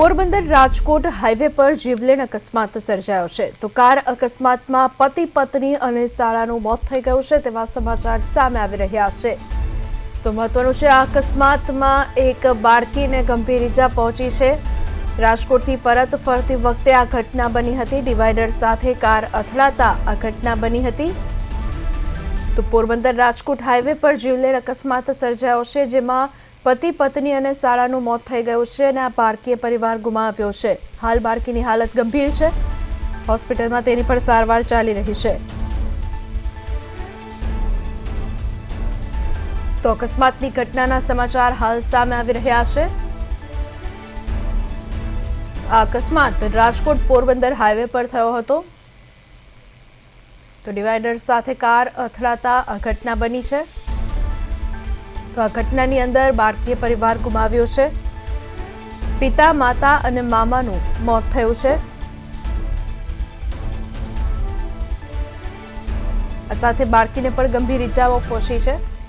Porbandar Rajkot highway પર જીવલેણ અકસ્માત સર્જાયો છે. તો કાર અકસ્માતમાં પતિ, પત્ની અને શાળાનું મોત થઈ ગયું છે તેવા સમાચાર સામે આવી રહ્યા છે. તો મહત્વનું છે, આ અકસ્માતમાં એક બાળકીને ગંભીર ઈજા પહોંચી છે. રાજકોટથી પરત ફરતી વખતે આ ઘટના બની હતી. ડિવાઈડર સાથે કાર અથડાતા આ ઘટના બની હતી. તો પોરબંદર રાજકોટ હાઈવે પર જીવલેણ અકસ્માત સર્જાયો છે, જેમાં પતિ, પત્ની અને શાળાનું મોત થઈ ગયું છે અને આ બાળકીએ પરિવાર ગુમાવ્યો છે. હાલ બાળકીની હાલત ગંભીર છે. હોસ્પિટલમાં તેની પર સારવાર ચાલી રહી છે. તો અકસ્માતની ઘટનાના સમાચાર હાલ સામે આવી રહ્યા છે. આ અકસ્માત રાજકોટ પોરબંદર હાઈવે પર થયો હતો. તો ડિવાઈડર સાથે કાર અથડાતા આ ઘટના બની છે. તો આ ઘટનાની અંદર બાળકીએ પરિવાર ગુમાવ્યો છે. પિતા, માતા અને મામાનું મોત થયું છે. સાથે બાળકીને પણ ગંભીર ઇજાઓ પહોંચી છે.